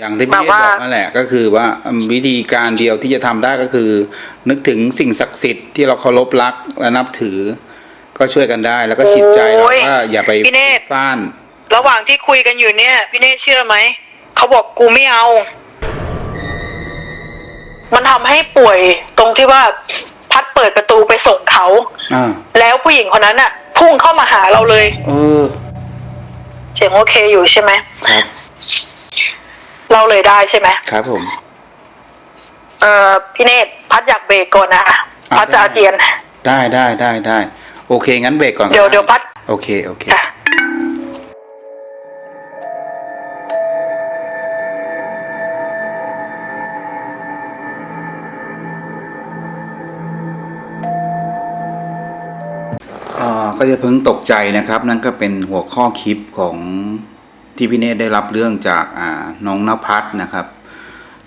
อย่างที่แบพี่บเอว่าบอกนั่นแหละ ก็คือว่าอืมวิธีการเดียวที่จะทำได้ก็คือ นึกถึงสิ่งศักดิ์สิทธิ์ที่เราเคารพรักและนับถือ ก็ช่วยกันได้แล้วก็จิตใจเราโอ้ยก็อย่าไปพี่เนตรซ่านระหว่างที่คุยกันอยู่เนี่ย พี่เนธเชื่อไหมเขาบอกกูไม่เอา มันทำให้ป่วยตรงที่ว่าพัดเปิดประตูไปส่งเขาอ่าแล้วผู้หญิงคนนั้นน่ะพุ่งเข้ามาหาเราเลยเออเสียงโอเคอยู่ใช่ไหมครับ เราเลยได้ใช่ไหมครับผม เอ่อพี่เนธพัดอยากเบรกก่อนนะอะพัดจะอาเจียน ได้ได้ได้ได้โอเค งั้นเบรกก่อนเดี๋ยวก็ไเดี๋ยวพัด โอเค โอเคค่ะเอ่อก็จะเพิ่งตกใจนะครับ นั่นก็เป็นหัวข้อคลิปของ ที่พี่เนตได้รับเรื่องจากน้องนภัสนะครับ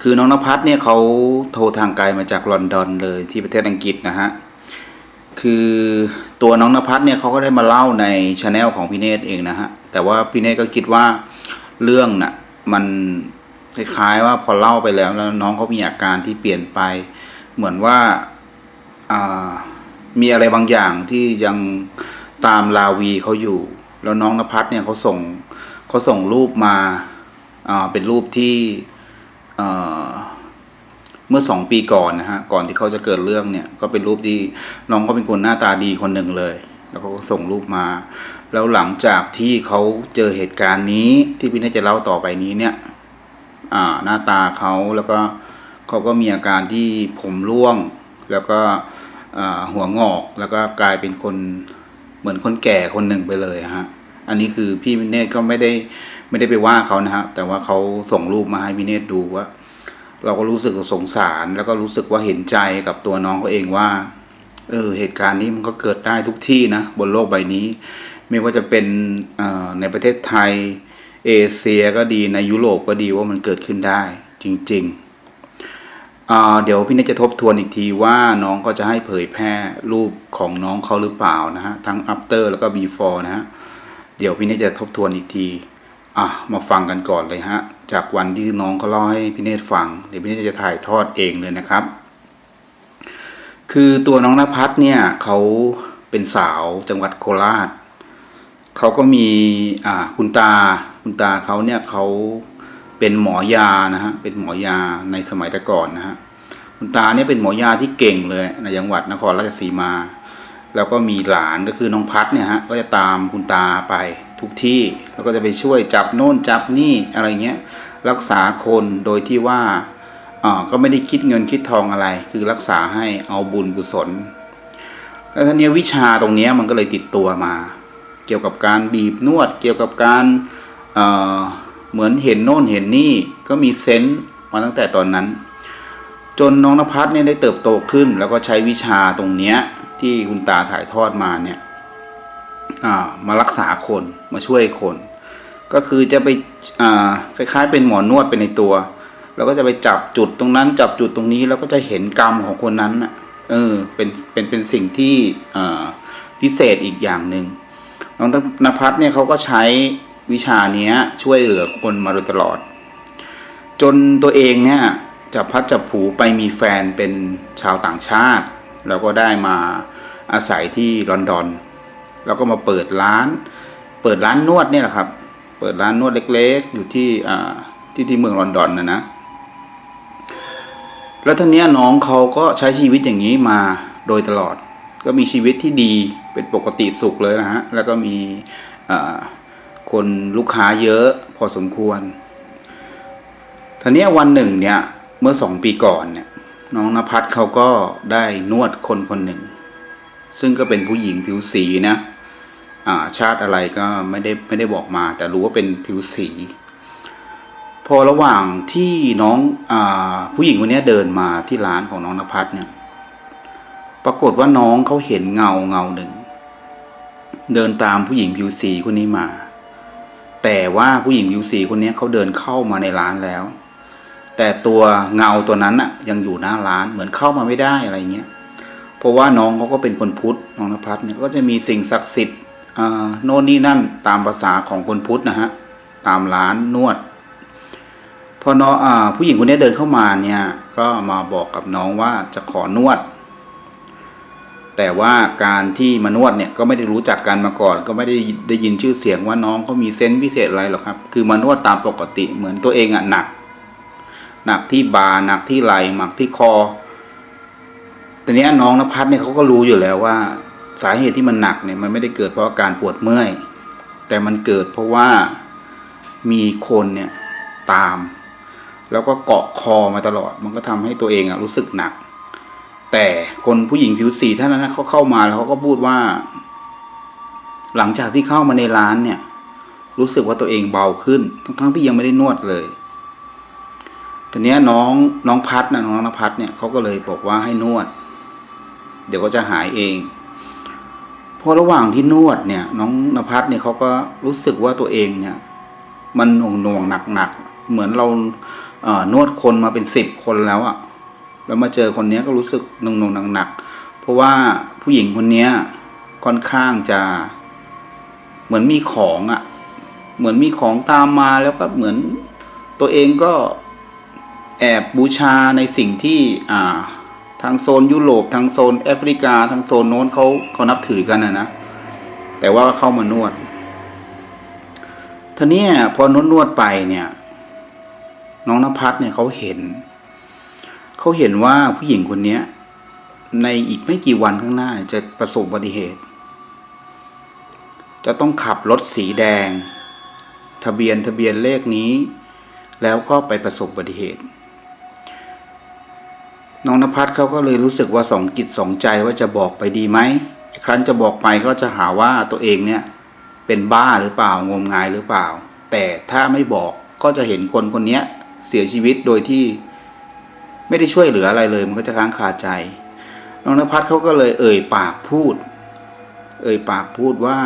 คือน้องนภัสเนี่ยเขาโทรทางไกลมาจากลอนดอนเลยที่ประเทศอังกฤษนะฮะคือตัวน้องนภัสเนี่ยเขาก็ได้มาเล่าในช anel ของพี่เนตเองนะฮะแต่ว่าพี่เนตก็คิดว่าเรื่องน่ะมันคล้ายๆว่าพอเล่าไปแล้วแล้วน้องเขามีอาการที่เปลี่ยนไป เหมือนว่าอ่ามีอะไรบางอย่างที่ยังตามลาวีเขาอยู่ แล้วน้องนภัสเนี่ยเขาส่ง เขาส่งรูปมาเป็นรูปที่เมื่อสองปีก่อนนะฮะก่อนที่เขาจะเกิดเรื่องเนี่ย ก็เป็นรูปที่น้องเขาเป็นคนหน้าตาดีคนหนึ่งเลย แล้วเขาก็ส่งรูปมา แล้วหลังจากที่เขาเจอเหตุการณ์นี้ที่พี่เนยจะเล่าต่อไปนี้เนี่ยหน้าตาเขาแล้วก็เขาก็มีอาการที่ผมร่วง แล้วก็หัวงอกแล้วก็กลายเป็นคนเหมือนคนแก่คนหนึ่งไปเลยฮะ อันนี้คือพี่วิเนตก็ไม่ได้ไม่ได้ไปว่าเขานะฮะแต่ว่าเขาส่งรูปมาให้วิเนตดูว่า เราก็รู้สึกสงสารแล้วก็รู้สึกว่าเห็นใจกับตัวน้องเขาเองว่าเออเหตุการณ์นี้มันก็เกิดได้ทุกที่นะบนโลกใบนี้ ไม่ว่าจะเป็นในประเทศไทย เอเชียก็ดีในยุโรปก็ดีว่ามันเกิดขึ้นได้จริงๆอ่าเดี๋ยวพี่เนยจะทบทวนอีกทีว่าน้องก็จะให้เผยแพร่รูปของน้องเขาหรือเปล่านะฮะ ทั้ง after แล้วก็ before นะฮะ เดี๋ยวพี่เนยจะทบทวนอีกที อะ มาฟังกันก่อนเลยฮะ จากวันที่น้องเขาเล่าให้พี่เนตฟัง เดี๋ยวพี่เนตจะถ่ายทอดเองเลยนะครับ คือตัวน้องนภัสเนี่ยเขาเป็นสาวจังหวัดโคราช เขาก็มีอ่าคุณตา คุณตาเขาเนี่ยเขาเป็นหมอยานะฮะ เป็นหมอยาในสมัยแต่ก่อนนะฮะ คุณตาเนี่ยเป็นหมอยาที่เก่งเลยในจังหวัดนครราชสีมา แล้วก็มีหลานก็คือน้องพัดเนี่ยฮะก็จะตามคุณตาไปทุกที่ แล้วก็จะไปช่วยจับโน่นจับนี่อะไรเงี้ยรักษาคนโดยที่ว่าก็ไม่ได้คิดเงินคิดทองอะไร คือรักษาให้เอาบุญกุศล แล้วทีนี้วิชาตรงนี้มันก็เลยติดตัวมา เกี่ยวกับการบีบนวด เกี่ยวกับการเเหมือนเห็นโน่นเห็นนี่ก็มีเซนส์มาตั้งแต่ตอนนั้น จนน้องนภัสเนี่ยได้เติบโตขึ้น แล้วก็ใช้วิชาตรงเนี้ย ที่คุณตาถ่ายทอดมาเนี่ยมารักษาคนมาช่วยคน ก็คือจะไปคล้ายๆ เป็นหมอนวดไปในตัว แล้วก็จะไปจับจุดตรงนั้น จับจุดตรงนี้แล้วก็จะเห็นกรรมของคนนั้นเออเป็นเป็นเป็นสิ่งที่พิเศษอีกอย่างหนึ่งน้องนภัสเนี่ยเขาก็ใช้วิชานี้ช่วยเหลือคนมาโดยตลอด จนตัวเองเนี่ยจับพัดจับผูไปมีแฟนเป็นชาวต่างชาติ แล้วก็ได้มา อาศัยที่ลอนดอนแล้วก็มาเปิดร้าน เปิดร้านนวดเนี่ยแหละครับ เปิดร้านนวดเล็กๆ อยู่ที่ที่ที่เมืองลอนดอนนะนะ แล้วท่านนี้น้องเขาก็ใช้ชีวิตอย่างนี้มาโดยตลอด ก็มีชีวิตที่ดีเป็นปกติสุขเลยนะฮะ แล้วก็มีคนลูกค้าเยอะพอสมควรท่านี้วันหนึ่งเนี่ยเมื่อสองปีก่อนเนี่ยน้องนภัสเขาก็ได้นวดคนคนหนึ่ง ซึ่งก็เป็นผู้หญิงผิวสีนะาชาติอะไรก็ไม่ได้ไม่ได้บอกมา แต่รู้ว่าเป็นผิวสี พอระหว่างที่น้องอผู้หญิงคนนี้เดินมาที่ร้านของน้องนภัสเนี่ย ปรากฏว่าน้องเขาเห็นเงาเงาหนึ่ง เดินตามผู้หญิงผิวสีคนนี้มา แต่ว่าผู้หญิงผิวสีคนนี้เขาเดินเข้ามาในร้านแล้ว แต่ตัวเงาตัวนั้นอะยังอยู่หน้าร้านเหมือนเข้ามาไม่ได้อะไรเงี้ย เพราะว่าน้องเขาก็เป็นคนพุทธน้องนภัสเนี่ยก็จะมีสิ่งศักดิ์สิทธิ์โน่นนี่นั่นตามภาษาของคนพุทธนะฮะตามร้านนวด พอน้องอผู้หญิงคนนี้เดินเข้ามาเนี่ยก็มาบอกกับน้องว่าจะขอนวด แต่ว่าการที่มานวดเนี่ยก็ไม่ได้รู้จักกันมาก่อน ก็ไม่ได้ได้ยินชื่อเสียงว่าน้องเขามีเซนส์พิเศษอะไรหรอกครับ คือมานวดตามปกติเหมือนตัวเองอะหนักหนักที่บ่าหนักที่ไหล่หนักที่คอ แต่เนี้ยน้องนภัสเนี่ยเขาก็รู้อยู่แล้วว่า สาเหตุที่มันหนักเนี่ยมันไม่ได้เกิดเพราะอาการปวดเมื่อย แต่มันเกิดเพราะว่ามีคนเนี่ยตาม แล้วก็เกาะคอมาตลอด มันก็ทำให้ตัวเองอะรู้สึกหนัก แต่คนผู้หญิงผิวสีท่านนั้นเขาเข้ามาแล้วเขาก็พูดว่า หลังจากที่เข้ามาในร้านเนี่ย รู้สึกว่าตัวเองเบาขึ้น ทั้งๆที่ยังไม่ได้นวดเลยทีเนี้ยน้องน้องพัดนะน้องนภัสเนี่ยเขาก็เลยบอกว่าให้นวด เดี๋ยวก็จะหายเอง พอระหว่างที่นวดเนี่ย น้องนภัสเนี่ยเขาก็รู้สึกว่าตัวเองเนี่ย มันหน่วงหน่วงหนักหนักเหมือนเราเอ่อนวดคนมาเป็นสิบคนแล้วอะแล้วมาเจอคนนี้ก็รู้สึกหน่วงหน่วงหนักหนักเพราะว่าผู้หญิงคนนี้ค่อนข้างจะ เหมือนมีของอะเหมือนมีของตามมาแล้วก็เหมือนตัวเองก็แอบบูชาในสิ่งที่อ่า ทางโซนยุโรปทางโซนแอฟริกาทางโซนโน้นเขาเขานับถือกันนะนะแต่ว่าเข้ามานวดทีนี้พอนวดนวดไปเนี่ย น้องนภัสเนี่ยเขาเห็นเขาเห็นว่าผู้หญิงคนเนี้ย ในอีกไม่กี่วันข้างหน้าจะประสบอุบัติเหตุ จะต้องขับรถสีแดง ทะเบียนทะเบียนเลขนี้ แล้วก็ไปประสบอุบัติเหตุ น้องนภัสเขาก็เลยรู้สึกว่าสองจิตสองใจว่าจะบอกไปดีไหมครั้นจะบอกไปก็จะหาว่าตัวเองเนี่ยเป็นบ้าหรือเปล่างมงายหรือเปล่า แต่ถ้าไม่บอกก็จะเห็นคนคนนี้เสียชีวิตโดยที่ไม่ได้ช่วยเหลืออะไรเลย มันก็จะค้างคาใจ น้องนภัสเขาก็เลยเอ่ยปากพูด เอ่ยปากพูดว่า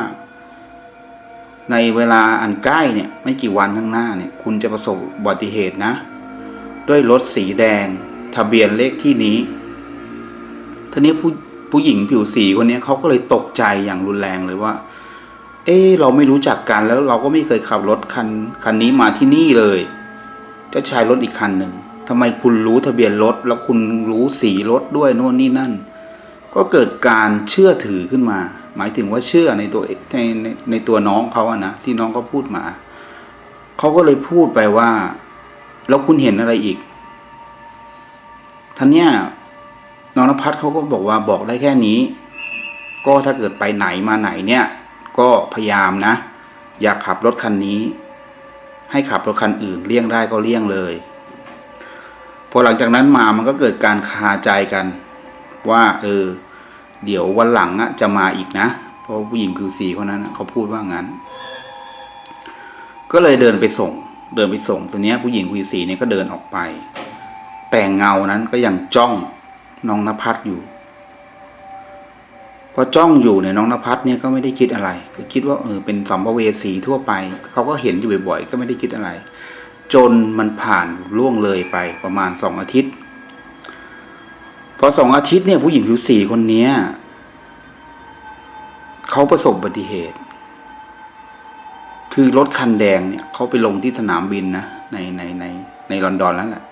ในเวลาอันใกล้เนี่ยไม่กี่วันข้างหน้าเนี่ย คุณจะประสบอุบัติเหตุนะ ด้วยรถสีแดง ทะเบียนเลขที่นี้ทีนี้ผู้ผู้หญิงผิวสีคนนี้เขาก็เลยตกใจอย่างรุนแรงเลยว่า เอ๊เราไม่รู้จักกันแล้วเราก็ไม่เคยขับรถคันคันนี้มาที่นี่เลย จะใช้รถอีกคันหนึ่งทำไมคุณรู้ทะเบียนรถแล้วคุณรู้สีรถด้วยโน่นนี่นั่น ก็เกิดการเชื่อถือขึ้นมา หมายถึงว่าเชื่อในตัวในในในตัวน้องเขาอะนะที่น้องเขาพูดมาเขาก็เลยพูดไปว่า แล้วคุณเห็นอะไรอีก ท่านเนี้ยน้องนภัสเขาก็บอกว่าบอกได้แค่นี้ ก็ถ้าเกิดไปไหนมาไหนเนี่ย ก็พยายามนะ อย่าขับรถคันนี้ ให้ขับรถคันอื่นเลี่ยงได้ก็เลี่ยงเลยพอหลังจากนั้นมามันก็เกิดการคาใจกัน ว่า เออ เดี๋ยววันหลังอะจะมาอีกนะเพราะผู้หญิงผิวสีคนนั้นเขาพูดว่างั้น ก็เลยเดินไปส่ง เดินไปส่งตัวเนี้ยผู้หญิงผิวสีเนี่ยก็เดินออกไป แต่เงานั้นก็ยังจ้องน้องนภัสอยู่พอจ้องอยู่เนี่ยน้องนภัสเนี่ยก็ไม่ได้คิดอะไร ก็คิดว่าเออเป็นสัมภเวสีทั่วไป เขาก็เห็นอยู่บ่อยๆ ก็ไม่ได้คิดอะไร จนมันผ่านล่วงเลยไปประมาณสองอาทิตย์ พอสองอาทิตย์เนี่ยผู้หญิงผิวสีคนเนี้ยเขาประสบอุบัติเหตุ คือรถคันแดงเนี่ยเขาไปลงที่สนามบินนะในในในในลอนดอนแล้วแหละ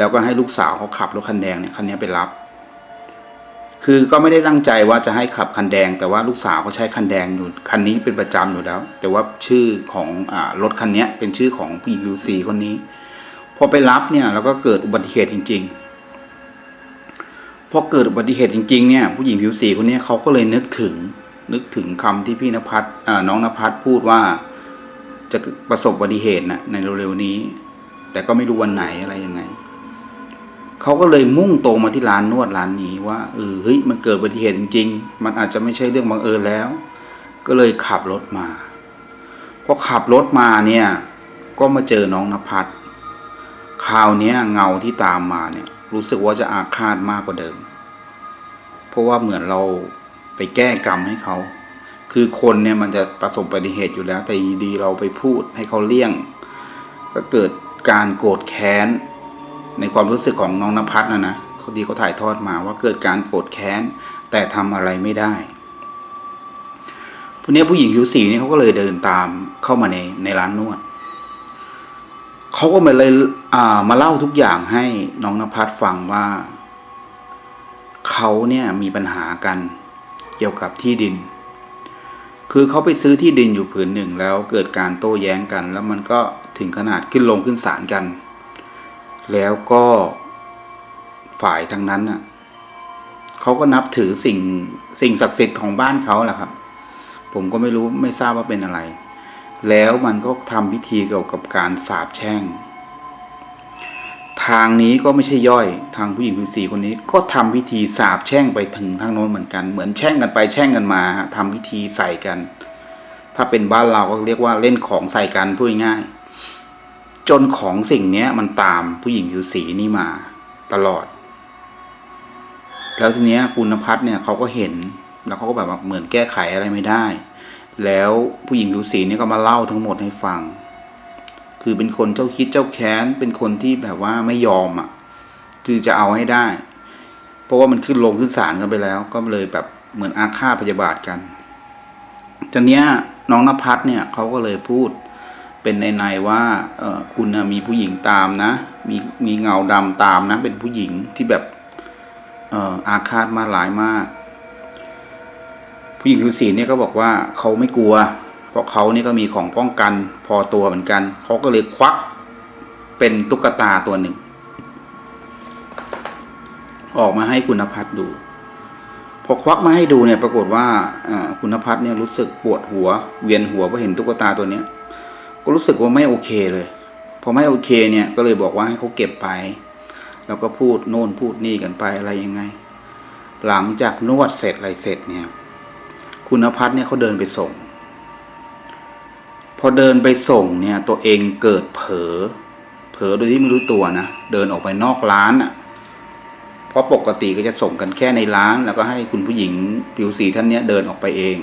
แล้วก็ให้ลูกสาวเขาขับรถคันแดงเนี่ยคันนี้ไปรับ คือก็ไม่ได้ตั้งใจว่าจะให้ขับคันแดง แต่ว่าลูกสาวเขาใช้คันแดงอยู่คันนี้เป็นประจำอยู่แล้ว แต่ว่าชื่อของอรถคันนี้เป็นชื่อของผู้หญิงผิวสีคนนี้พอไปรับเนี่ยแล้วก็เกิดอุบัติเหตุจริง ๆ พอเกิดอุบัติเหตุจริง ๆเนี่ยผู้หญิงผิวสีคนนี้เขาก็เลยนึกถึงนึกถึงคำที่พี่นภัสอ่าน้องนภัสพูดว่าจะประสบอุบัติเหตุนะในเร็วๆนี้ แต่ก็ไม่รู้วันไหนอะไรยังไง เขาก็เลยมุ่งตรงมาที่ร้านนวดร้านนี้ว่าเออเฮ้ยมันเกิดอุบัติเหตุจริงๆ มันอาจจะไม่ใช่เรื่องบังเอิญแล้ว ก็เลยขับรถมาพอขับรถมาเนี่ย ก็มาเจอน้องนภัสคราวนี้เงาที่ตามมาเนี่ย รู้สึกว่าจะอาฆาตมากกว่าเดิม เพราะว่าเหมือนเราไปแก้กรรมให้เขาคือคนเนี่ยมันจะประสบอุบัติเหตุอยู่แล้ว แต่ดีเราไปพูดให้เขาเลี่ยง ก็เกิดการโกรธแค้น ในความรู้สึกของน้องนภัสนะนะเขาดีเขาถ่ายทอดมาว่าเกิดการโกรธแค้น แต่ทำอะไรไม่ได้ทีนี้ผู้หญิงผิวสีนี่เขาก็เลยเดินตามเข้ามาในในร้านนวดเขาก็มาเลยอ่ามาเล่าทุกอย่างให้น้องนภัสฟังว่าเขาเนี่ยมีปัญหากันเกี่ยวกับที่ดิน คือเขาไปซื้อที่ดินอยู่ผืนหนึ่งแล้วเกิดการโต้แย้งกัน แล้วมันก็ถึงขนาดขึ้นลงขึ้นศาลกัน แล้วก็ฝ่ายทางนั้นน่ะเขาก็นับถือสิ่งสิ่งศักดิ์สิทธิ์ของบ้านเขาแหละครับ ผมก็ไม่รู้ไม่ทราบว่าเป็นอะไร แล้วมันก็ทำพิธีเกี่ยวกับการสาบแช่ง ทางนี้ก็ไม่ใช่ย่อย ทางผู้หญิงผิวสีคนนี้ ก็ทำพิธีสาบแช่งไปถึงทางโน้นเหมือนกัน เหมือนแช่งกันไปแช่งกันมาฮะทำพิธีใส่กัน ถ้าเป็นบ้านเราก็เรียกว่าเล่นของใส่กันพูดง่ายๆ จนของสิ่งนี้มันตามผู้หญิงผิวสีนี่มาตลอด แล้วทีเนี้ยคุณนภัสเนี่ยเขาก็เห็น แล้วเขาก็แบบเหมือนแก้ไขอะไรไม่ได้ แล้วผู้หญิงผิวสีนี่ก็มาเล่าทั้งหมดให้ฟัง คือเป็นคนเจ้าคิดเจ้าแค้น เป็นคนที่แบบว่าไม่ยอมอะ คือจะเอาให้ได้ เพราะว่ามันขึ้นลงขึ้นศาลกันไปแล้ว ก็เลยแบบเหมือนอาฆาตพยาบาทกันตอนเนี้ยน้องนภัสเนี่ยเขาก็เลยพูด เป็นในในว่าคุณมีผู้หญิงตามนะ มีมีเงาดำตามนะ เป็นผู้หญิงที่แบบอาฆาตมาหลายมาก ผู้หญิงผิวสีเนี่ยก็บอกว่าเขาไม่กลัว เพราะเขานี่ก็มีของป้องกันพอตัวเหมือนกัน เขาก็เลยควักเป็นตุ๊กตาตัวหนึ่ง ออกมาให้คุณนภัสดู พอควักมาให้ดูเนี่ยปรากฏว่าคุณนภัสเนี่ยรู้สึกปวดหัว เวียนหัวเพราะเห็นตุ๊กตาตัวเนี้ย ก็รู้สึกว่าไม่โอเคเลย พอไม่โอเคเนี่ยก็เลยบอกว่าให้เขาเก็บไป แล้วก็พูดโน่นพูดนี่กันไปอะไรยังไง หลังจากนวดเสร็จอะไรเสร็จเนี่ย คุณนภัสเนี่ยเขาเดินไปส่ง พอเดินไปส่งเนี่ยตัวเองเกิดเผลอเผลอโดยที่ไม่รู้ตัวนะเดินออกไปนอกร้านอะเพราะปกติก็จะส่งกันแค่ในร้าน แล้วก็ให้คุณผู้หญิงผิวสีท่านเนี้ยเดินออกไปเอง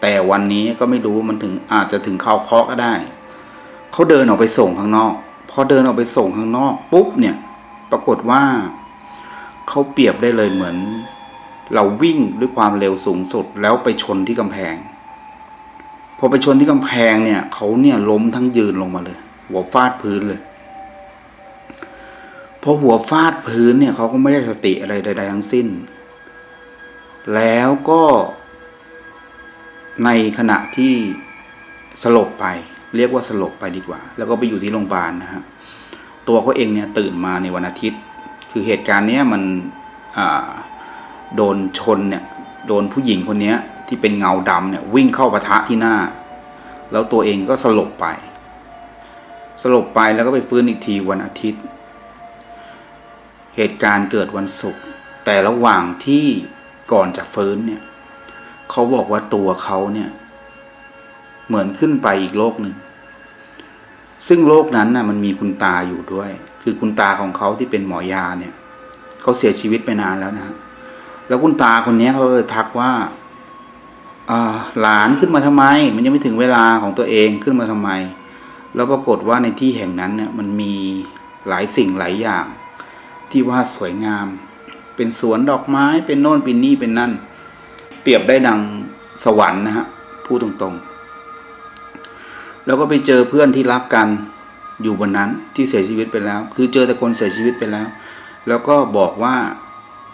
แต่วันนี้ก็ไม่รู้มันถึงอาจจะถึงเข่าเคาะก็ได้ เขาเดินออกไปส่งข้างนอก พอเดินออกไปส่งข้างนอกปุ๊บเนี่ย ปรากฏว่าเขาเปรียบได้เลยเหมือน เราวิ่งด้วยความเร็วสูงสุดแล้วไปชนที่กำแพง พอไปชนที่กำแพงเนี่ยเขาเนี่ยล้มทั้งยืนลงมาเลย หัวฟาดพื้นเลยพอหัวฟาดพื้นเนี่ยเขาก็ไม่ได้สติอะไรใดๆทั้งสิ้น แล้วก็ในขณะที่สลบไป เรียกว่าสลบไปดีกว่า แล้วก็ไปอยู่ที่โรงพยาบาลนะฮะตัวเขาเองเนี่ยตื่นมาในวันอาทิตย์ คือเหตุการณ์เนี้ยมันโดนชนเนี่ยโดนผู้หญิงคนนี้ที่เป็นเงาดำเนี่ยวิ่งเข้าปะทะที่หน้า แล้วตัวเองก็สลบไป สลบไปแล้วก็ไปฟื้นอีกทีวันอาทิตย์ เหตุการณ์เกิดวันศุกร์แต่ระหว่างที่ก่อนจะฟื้นเนี่ยเขาบอกว่าตัวเขาเนี่ย เหมือนขึ้นไปอีกโลกหนึ่ง ซึ่งโลกนั้นน่ะมันมีคุณตาอยู่ด้วย คือคุณตาของเขาที่เป็นหมอยาเนี่ยเขาเสียชีวิตไปนานแล้วนะฮะแล้วคุณตาคนนี้เขาเลยทักว่าหลานขึ้นมาทำไม มันยังไม่ถึงเวลาของตัวเองขึ้นมาทำไม แล้วปรากฏว่าในที่แห่งนั้นเนี่ยมันมีหลายสิ่งหลายอย่าง ที่ว่าสวยงาม เป็นสวนดอกไม้เป็นโน่นเป็นนี่เป็นนั่น เปรียบได้ดังสวรรค์นะฮะพูดตรงๆ แล้วก็ไปเจอเพื่อนที่รักกันอยู่บนนั้นที่เสียชีวิตไปแล้ว คือเจอแต่คนเสียชีวิตไปแล้ว แล้วก็บอกว่า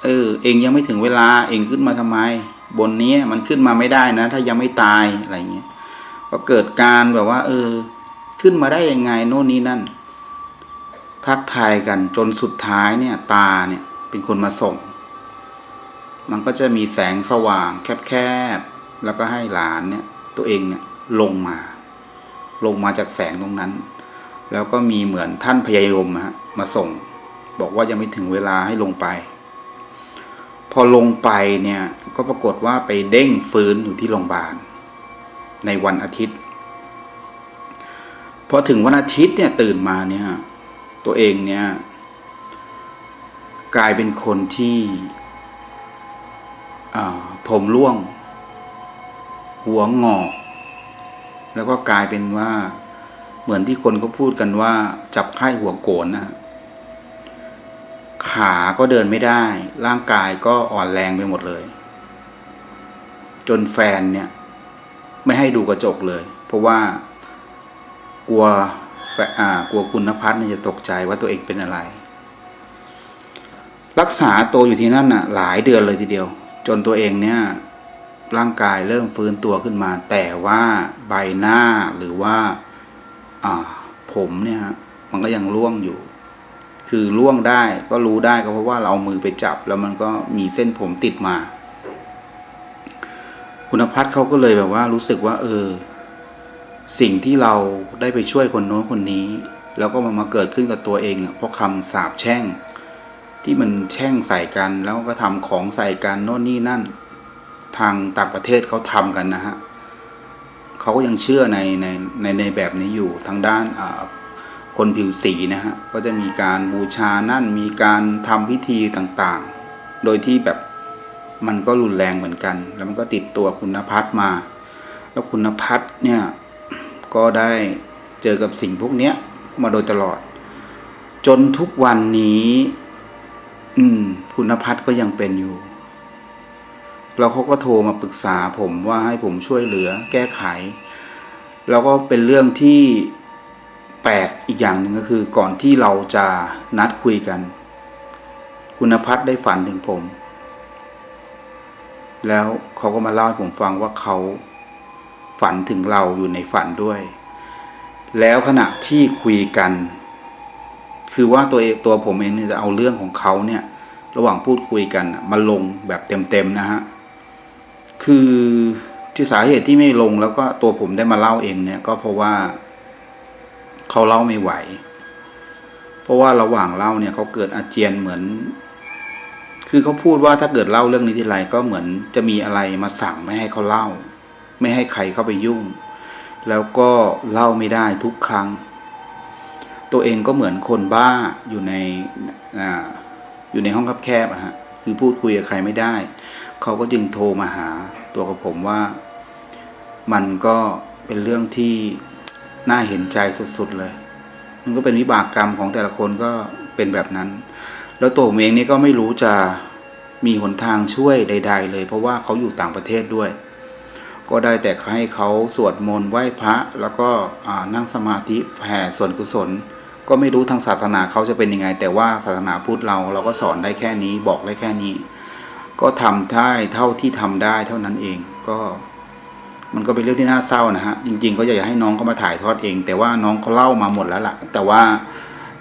เออ เองยังไม่ถึงเวลา เองขึ้นมาทำไม บนนี้มันขึ้นมาไม่ได้นะ ถ้ายังไม่ตายอะไรเงี้ยก็เกิดการแบบว่า เออ ขึ้นมาได้ยังไงโน่นนี่นั่น ทักทายกันจนสุดท้ายเนี่ย ตาเนี่ยเป็นคนมาส่ง มันก็จะมีแสงสว่าง แคบๆแล้วก็ให้หลานเนี่ย ตัวเองเนี่ยลงมา ลงมาจากแสงตรงนั้น แล้วก็มีเหมือนท่านพยายมะฮะมาส่ง บอกว่ายังไม่ถึงเวลาให้ลงไป พอลงไปเนี่ยก็ปรากฏว่าไปเด้งฟื้นอยู่ที่โรงพยาบาลในวันอาทิตย์พอถึงวันอาทิตย์เนี่ยตื่นมาเนี่ยตัวเองเนี่ยกลายเป็นคนที่ผมร่วง หัวงอก แล้วก็กลายเป็นว่าเหมือนที่คนก็พูดกันว่า จับไข้หัวโกนนะ ขาก็เดินไม่ได้ ร่างกายก็อ่อนแรงไปหมดเลย จนแฟนเนี่ย ไม่ให้ดูกระจกเลย เพราะว่ากลัวแอ่ากลัวคุณนภัสเนี่ยจะตกใจว่าตัวเองเป็นอะไร รักษาตัวอยู่ที่นั่นน่ะ หลายเดือนเลยทีเดียว จนตัวเองเนี่ย ร่างกายเริ่มฟื้นตัวขึ้นมา แต่ว่าใบหน้าหรือว่าผมเนี่ยฮะมันก็ยังร่วงอยู่ คือร่วงได้ก็รู้ได้ก็เพราะว่าเราเอามือไปจับ แล้วมันก็มีเส้นผมติดมา คุณพัฒน์เขาก็เลยแบบว่ารู้สึกว่า เออ สิ่งที่เราได้ไปช่วยคนโน้นคนนี้ แล้วก็มามาเกิดขึ้นกับตัวเองอะเพราะคำสาปแช่ง ที่มันแช่งใส่กัน แล้วก็ทำของใส่กันโน่นนี่นั่น ทางต่างประเทศเขาทำกันนะฮะเขาก็ยังเชื่อในในในในแบบนี้อยู่ทางด้านคนผิวสีนะฮะก็จะมีการบูชานั่นมีการทำพิธีต่างๆ โดยที่แบบมันก็รุนแรงเหมือนกัน แล้วมันก็ติดตัวคุณพัฒน์มา แล้วคุณพัฒน์เนี่ยก็ได้เจอกับสิ่งพวกเนี้ยมาโดยตลอด จนทุกวันนี้ อืม คุณพัฒน์ก็ยังเป็นอยู่ แล้วเขาก็โทรมาปรึกษาผมว่าให้ผมช่วยเหลือแก้ไข แล้วก็เป็นเรื่องที่แปลกอีกอย่างหนึ่งก็คือ ก่อนที่เราจะนัดคุยกัน คุณพัฒน์ได้ฝันถึงผม แล้วเขาก็มาเล่าให้ผมฟังว่าเขาฝันถึงเราอยู่ในฝันด้วย แล้วขณะที่คุยกัน คือว่าตัวเองตัวผมเองจะเอาเรื่องของเขาเนี่ย ระหว่างพูดคุยกันมาลงแบบเต็มๆนะฮะ คือที่สาเหตุที่ไม่ลงแล้วก็ตัวผมได้มาเล่าเองเนี่ยก็เพราะว่าเขาเล่าไม่ไหว เพราะว่าระหว่างเล่าเนี่ยเขาเกิดอาเจียนเหมือน คือเขาพูดว่าถ้าเกิดเล่าเรื่องนี้ทีไรก็เหมือนจะมีอะไรมาสั่งไม่ให้เขาเล่า ไม่ให้ใครเข้าไปยุ่ง แล้วก็เล่าไม่ได้ทุกครั้ง ตัวเองก็เหมือนคนบ้าอยู่ในอ่าอยู่ในห้องคับแคบอะฮะคือพูดคุยกับใครไม่ได้ เขาก็จึงโทรมาหาตัวกับผมว่า มันก็เป็นเรื่องที่น่าเห็นใจสุดๆเลย มันก็เป็นวิบากกรรมของแต่ละคนก็เป็นแบบนั้น แล้วตัวผมเองนี่ก็ไม่รู้จะมีหนทางช่วยใด ๆ เลย เพราะว่าเขาอยู่ต่างประเทศด้วย ก็ได้แต่ให้เขาสวดมนต์ไหว้พระ แล้วก็นั่งสมาธิแผ่ส่วนกุศล ก็ไม่รู้ทางศาสนาเขาจะเป็นยังไง แต่ว่าศาสนาพุทธเราเราก็สอนได้แค่นี้บอกได้แค่นี้ ก็ทำได้เท่าที่ทำได้เท่านั้นเองก็มันก็เป็นเรื่องที่น่าเศร้านะฮะ จริง ๆ ก็อยากจะให้น้องเขามาถ่ายทอดเอง แต่ว่าน้องเขาเล่ามาหมดแล้วล่ะ แต่ว่า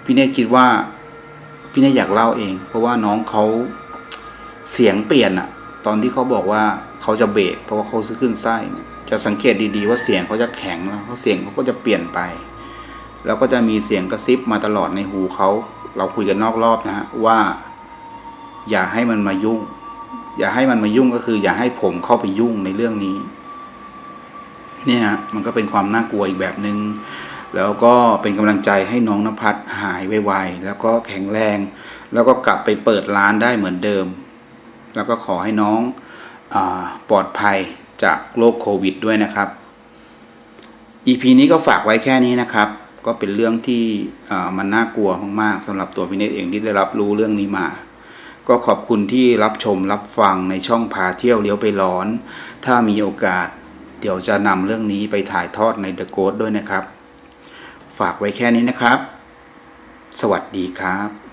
พี่เนตคิดว่า พี่เนตอยากเล่าเอง เพราะว่าน้องเขาเสียงเปลี่ยนอะตอนที่เขาบอกว่าเขาจะเบรกเพราะว่าเขาซื้อขึ้นไส้เนี่ยจะสังเกตดีๆว่าเสียงเขาจะแข็งแล้วเขาเสียงเขาก็จะเปลี่ยนไป แล้วก็จะมีเสียงกระซิบมาตลอดในหูเขาเราคุยกันนอกรอบนะฮะว่า อย่าให้มันมายุ่ง อย่าให้มันมายุ่งก็คือ อย่าให้ผมเข้าไปยุ่งในเรื่องนี้ เนี่ยฮะมันก็เป็นความน่ากลัวอีกแบบหนึง่งแล้วก็เป็นกำลังใจให้น้องนภัสหายไวๆแล้วก็แข็งแรง แล้วก็กลับไปเปิดร้านได้เหมือนเดิม แล้วก็ขอให้น้องอปลอดภัยจากโรคโควิดด้วยนะครับ EP นี้ก็ฝากไว้แค่นี้นะครับ ก็เป็นเรื่องที่มันน่ากลัวมากๆสำหรับตัวพี่เนตเองที่ได้รับรู้เรื่องนี้มา ก็ขอบคุณที่รับชมรับฟังในช่องพาเที่ยวเลี้ยวไปร้อน ถ้ามีโอกาส เดี๋ยวจะนำเรื่องนี้ไปถ่ายทอดใน The Ghost ด้วยนะครับ ฝากไว้แค่นี้นะครับ สวัสดีครับ